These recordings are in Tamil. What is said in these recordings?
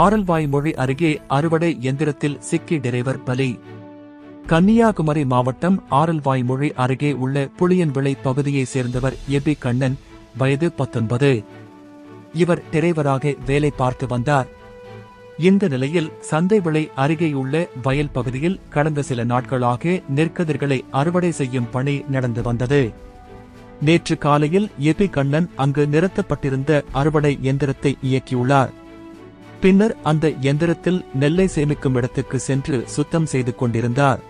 ஆரல்வாய்மொழி அருகே அறுவடை எந்திரத்தில் சிக்கி டிரைவர் பலி. கன்னியாகுமரி மாவட்டம் ஆரல்வாய்மொழி அருகே உள்ள புளியன்விளை பகுதியைச் சேர்ந்தவர் எபி கண்ணன் வயது பத்தொன்பது. இவர் டிரைவராக வேலை பார்த்து வந்தார். இந்த நிலையில் சந்தை விளை அருகேயுள்ள வயல் பகுதியில் கடந்த சில நாட்களாக நெற்கதிர்களை அறுவடை செய்யும் பணி நடந்து வந்தது. நேற்று காலையில் எபி கண்ணன் அங்கு நிறுத்தப்பட்டிருந்த அறுவடை எந்திரத்தை இயக்கியுள்ளார். பின்னர் அந்த எந்திரத்தில் நெல்லை சேமிக்கும் இடத்துக்கு சென்று சுத்தம் செய்து கொண்டிருந்தார்.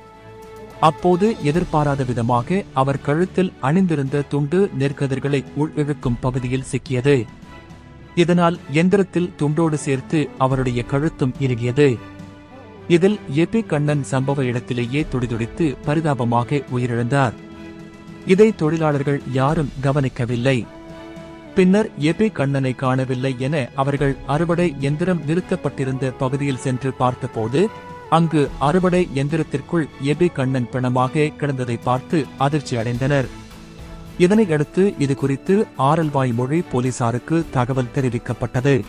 அப்போது எதிர்பாராத விதமாக அவர் கழுத்தில் அணிந்திருந்த துண்டு நெற்கதிர்களை உள்இழுக்கும் பகுதியில் சிக்கியது. இதனால் எந்திரத்தில் துண்டோடு சேர்த்து அவருடைய கழுத்தும் இறுகியது. இதில் எபி கண்ணன் சம்பவ இடத்திலேயே துடிதுடித்து பரிதாபமாக உயிரிழந்தார். இதை தொழிலாளர்கள் யாரும் கவனிக்கவில்லை. பின்னர் எபி கண்ணனை காணவில்லை என அவர்கள் அறுவடை எந்திரம் நிறுத்தப்பட்டிருந்த பகுதியில் சென்று பார்த்தபோது அங்கு அறுவடை எந்திரத்திற்குள் எபி கண்ணன் பிணமாக கிடந்ததை பார்த்து அதிர்ச்சி அடைந்தனர். இதனையடுத்து இது குறித்து ஆரல்வாய் மொழி போலீசாருக்கு தகவல் தெரிவிக்கப்பட்டது.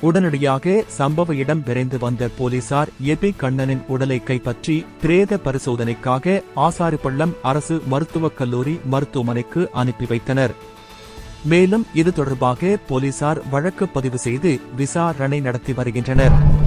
உடனடியாக சம்பவ இடம் விரைந்து வந்த போலீசார் எபி கண்ணனின் உடலை கைப்பற்றி பிரேத பரிசோதனைக்காக ஆசாரிப்பள்ளம் அரசு மருத்துவக் கல்லூரி மருத்துவமனைக்கு அனுப்பி வைத்தனர். மேலும் இது தொடர்பாக போலீசார் வழக்கு பதிவு செய்து விசாரணை நடத்தி வருகின்றனர்.